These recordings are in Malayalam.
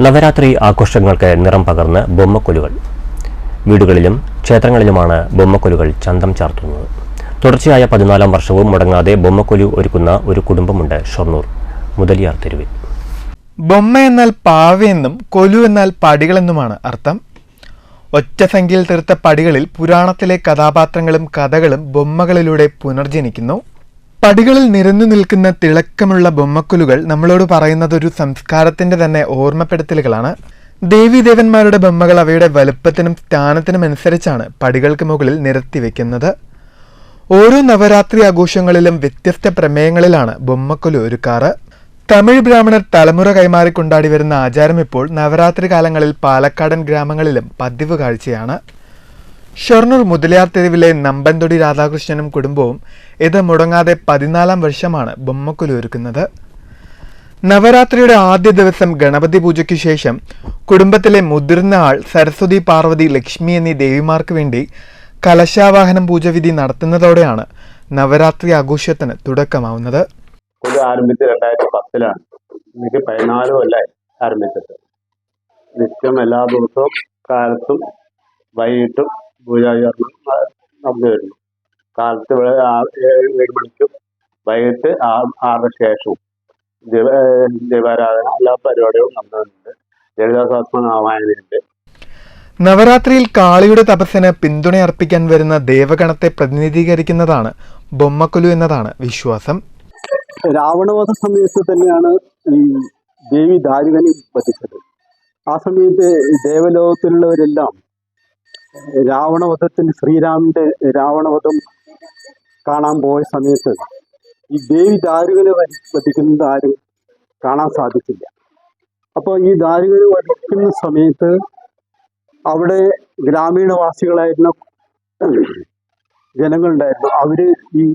നവരാത്രി ആഘോഷങ്ങൾക്ക് നിറം പകർന്ന് ബൊമ്മക്കൊലുകൾ. വീടുകളിലും ക്ഷേത്രങ്ങളിലുമാണ് ബൊമ്മക്കൊലുകൾ ചന്തം ചാർത്തുന്നത്. തുടർച്ചയായ പതിനാലാം വർഷവും മുടങ്ങാതെ ബൊമ്മക്കൊലു ഒരുക്കുന്ന ഒരു കുടുംബമുണ്ട് ഷൊർണൂർ മുതലിയാർ തെരുവിൽ. ബൊമ്മ എന്നാൽ പാവയെന്നും കൊലു എന്നാൽ പടികളെന്നുമാണ് അർത്ഥം. ഒറ്റ സംഖ്യയിൽ തീർത്ത പടികളിൽ പുരാണത്തിലെ കഥാപാത്രങ്ങളും കഥകളും ബൊമ്മകളിലൂടെ പുനർജനിക്കുന്നു. പടികളിൽ നിരന്നു നിൽക്കുന്ന തിളക്കമുള്ള ബൊമ്മക്കുലുകൾ നമ്മളോട് പറയുന്നത് ഒരു സംസ്കാരത്തിന്റെ തന്നെ ഓർമ്മപ്പെടുത്തലുകളാണ്. ദേവീദേവന്മാരുടെ ബൊമ്മകൾ അവയുടെ വലുപ്പത്തിനും സ്ഥാനത്തിനും അനുസരിച്ചാണ് പടികൾക്ക് മുകളിൽ നിരത്തി വെക്കുന്നത്. ഓരോ നവരാത്രി ആഘോഷങ്ങളിലും വ്യത്യസ്ത പ്രമേയങ്ങളിലാണ് ബൊമ്മക്കുലു ഒരുക്കാറ്. തമിഴ് ബ്രാഹ്മണർ തലമുറ കൈമാറി കൊണ്ടാടി വരുന്ന ആചാരം ഇപ്പോൾ നവരാത്രി കാലങ്ങളിൽ പാലക്കാടൻ ഗ്രാമങ്ങളിലും പതിവ് കാഴ്ചയാണ്. ഷൊർണൂർ മുതലയാർ തെരുവിലെ നമ്പൻതൊടി രാധാകൃഷ്ണനും കുടുംബവും ഇത് മുടങ്ങാതെ പതിനാലാം വർഷമാണ് ബൊമ്മക്കുലൊരുക്കുന്നത് നവരാത്രിയുടെ ആദ്യ ദിവസം ഗണപതി പൂജയ്ക്ക് ശേഷം കുടുംബത്തിലെ മുതിർന്ന ആൾ സരസ്വതി പാർവതി ലക്ഷ്മി എന്നീ ദേവിമാർക്ക് വേണ്ടി കലശാവാഹനം പൂജവിധി നടത്തുന്നതോടെയാണ് നവരാത്രി ആഘോഷത്തിന് തുടക്കമാവുന്നത്. ആരംഭിച്ച് രണ്ടായിരത്തി പത്തിലാണ് എനിക്ക് പതിനാല് കൊല്ലായി ആരംഭിച്ചിട്ട് നിത്യം എല്ലാ ദിവസവും കാലത്തും വൈകിട്ടും വരുന്നു കാലത്ത് ഏഴ് ഏഴ് മണിക്കും വൈകിട്ട് ആ- ആറിന് ശേഷവും ദിവ ദീപാരാധന എല്ലാ പരിപാടികളും നാമായണയുണ്ട് നവരാത്രിയിൽ കാളിയുടെ തപസ്സിന് പിന്തുണയർപ്പിക്കാൻ വരുന്ന ദേവഗണത്തെ പ്രതിനിധീകരിക്കുന്നതാണ് ബൊമ്മക്കുലു എന്നതാണ് വിശ്വാസം. രാവണവധ സമയത്ത് തന്നെയാണ് ഈ ദേവി ദാരുകനെ വധിച്ചത്. ആ സമയത്ത് ദേവലോകത്തിലുള്ളവരെല്ലാം രാവണവധത്തിന് ശ്രീരാമന്റെ രാവണവധം കാണാൻ പോയ സമയത്ത് ഈ ദേവി ദാരുകനെ വധി- വധിക്കുന്നത് ആരും കാണാൻ സാധിക്കില്ല അപ്പോൾ ഈ ദാരുകനെ വധിക്കുന്ന സമയത്ത് അവിടെ ഗ്രാമീണവാസികളായിരുന്ന ജനങ്ങളുണ്ടായിരുന്നു. അവർ ഈ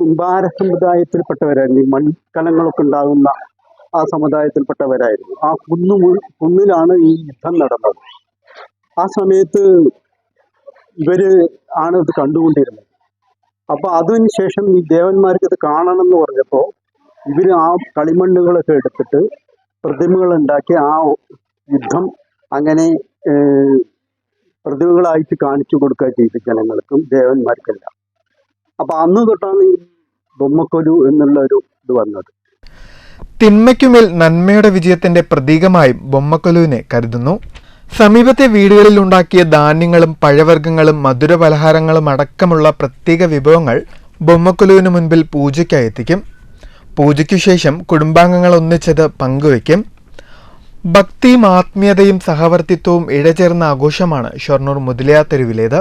കുംഭാര സമുദായത്തിൽപ്പെട്ടവരായിരുന്നു. ഈ മൺകലങ്ങളൊക്കെ ഉണ്ടാകുന്ന ആ സമുദായത്തിൽപ്പെട്ടവരായിരുന്നു. ആ കുന്നു കുന്നിലാണ് ഈ യുദ്ധം നടന്നത്. ആ സമയത്ത് ഇവർ ആണ് ഇത് കണ്ടുകൊണ്ടിരുന്നത്. അപ്പൊ അതിന് ശേഷം ഈ ദേവന്മാർക്ക് ഇത് കാണണം എന്ന് പറഞ്ഞപ്പോ ഇവർ ആ കളിമണ്ണുകളൊക്കെ എടുത്തിട്ട് പ്രതിമകൾ ഉണ്ടാക്കി ആ യുദ്ധം അങ്ങനെ പ്രതിമകളായിട്ട് കാണിച്ചു കൊടുക്കുക ചെയ്തു ജനങ്ങൾക്കും ദേവന്മാർക്കെല്ലാം. അപ്പൊ അന്ന് തൊട്ടാണ് ഈ ബൊമ്മക്കൊരു എന്നുള്ള ഒരു ഇത് വന്നത്. തിന്മയ്ക്കുമേൽ നന്മയുടെ വിജയത്തിന്റെ പ്രതീകമായും ബൊമ്മക്കൊലുവിനെ കരുതുന്നു. സമീപത്തെ വീടുകളിൽ ഉണ്ടാക്കിയ ധാന്യങ്ങളും പഴവർഗങ്ങളും മധുര പലഹാരങ്ങളും അടക്കമുള്ള പ്രത്യേക വിഭവങ്ങൾ ബൊമ്മക്കുലുവിന് മുൻപിൽ പൂജയ്ക്കായി എത്തിക്കും. പൂജയ്ക്കു ശേഷം കുടുംബാംഗങ്ങൾ ഒന്നിച്ചത് പങ്കുവയ്ക്കും. ഭക്തിയും ആത്മീയതയും സഹവർത്തിത്വവും ഇഴചേർന്ന ആഘോഷമാണ് ഷൊർണൂർ മുതലയാ തെരുവിലേത്.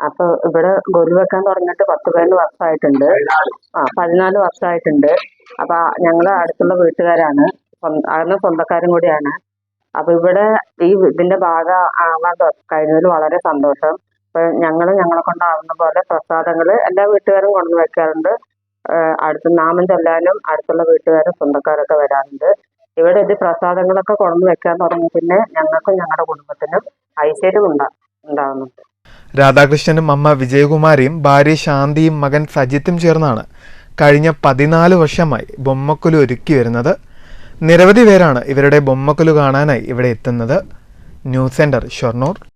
അപ്പൊ ഇവിടെ ഗൊരു വെക്കാൻ തുടങ്ങിയിട്ട് പത്ത് പതിനൊന്ന് വർഷമായിട്ടുണ്ട്. ആ പതിനാല് വർഷമായിട്ടുണ്ട്. അപ്പൊ ഞങ്ങൾ അടുത്തുള്ള വീട്ടുകാരാണ്. അന്ന് സ്വന്തക്കാരും കൂടിയാണ്. അപ്പൊ ഇവിടെ ഈ ഇതിന്റെ ഭാഗ ആവാൻ കഴിഞ്ഞതിൽ വളരെ സന്തോഷം. അപ്പൊ ഞങ്ങൾ ഞങ്ങളെ കൊണ്ടാവുന്ന പോലെ പ്രസാദങ്ങൾ എല്ലാ വീട്ടുകാരും കൊണ്ടുവന്ന് വെക്കാറുണ്ട്. അടുത്ത് നാമം ചൊല്ലാനും അടുത്തുള്ള വീട്ടുകാരും സ്വന്തക്കാരൊക്കെ വരാറുണ്ട്. ഇവിടെ ഇത് പ്രസാദങ്ങളൊക്കെ കൊണ്ടുവന്ന് വെക്കാൻ തുടങ്ങി പിന്നെ ഞങ്ങൾക്കും ഞങ്ങളുടെ കുടുംബത്തിനും ഐശ്വര്യം ഉണ്ടാ ഉണ്ടാകുന്നുണ്ട് രാധാകൃഷ്ണനും അമ്മ വിജയകുമാരിയും ഭാര്യ ശാന്തിയും മകൻ സജിത്തും ചേർന്നാണ് കഴിഞ്ഞ പതിനാല് വർഷമായി ബൊമ്മക്കുലു ഒരുക്കി വരുന്നത്. നിരവധി പേരാണ് ഇവരുടെ ബൊമ്മക്കുലു കാണാനായി ഇവിടെ എത്തുന്നത്. News center Shoranur.